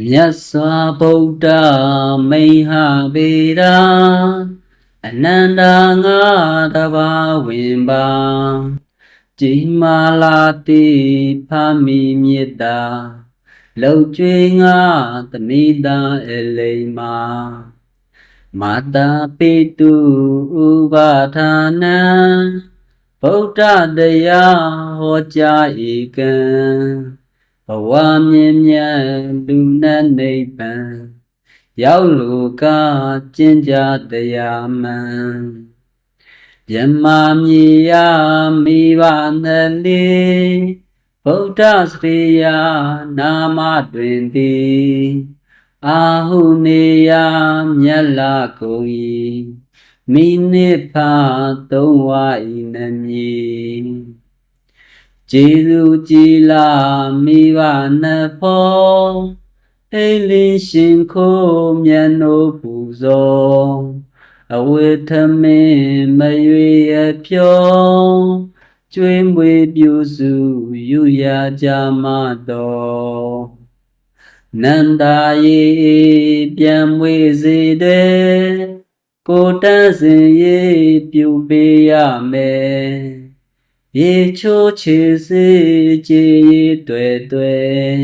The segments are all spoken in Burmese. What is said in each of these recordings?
မြတ်စွာဘုရားမိန်ဟဗေဒာအနန္တငါတဘာဝင်ပါကြည်မာလာတိဖမိမေတ္တာလောက်ကျွေးငါသမိတာအလိမ္မာမာတာပိတုဥပါဌာနံဗုဒ္ဓတရားဟောကြားဧကံ ဘဝမြင်မြတ်လူနဲ့နိဗ္ဗာန်ရောက်လူကကျင့်ကြတရားမှန်မြမမြေယမိဘနဲ့လေဗုဒ္ဓစရိယာနာမတွင်သည်အာဟုနေယမြတ်လာကုန်၏မိနိဖာသုံးဝဤနှမည် ကျေးဇူးကြည်လာမိဘနှစ်ဖို့အိလင်းရှင်ခိုးမြတ်နိုးပူဇော်အဝေထမင်းမရွေအဖြောကျွေးမွေပြုစုယူရကြမတော်နန္ဒာယေပြန်မွေစေတဲ့ကိုတန်းစင်ရေပြုပေးရမယ် ရေချိုးချေစေကြည်တွေ့တွေ့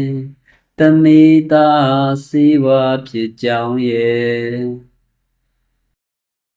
တမိတာစီဝါဖြစ်ကြောင်းရဲ့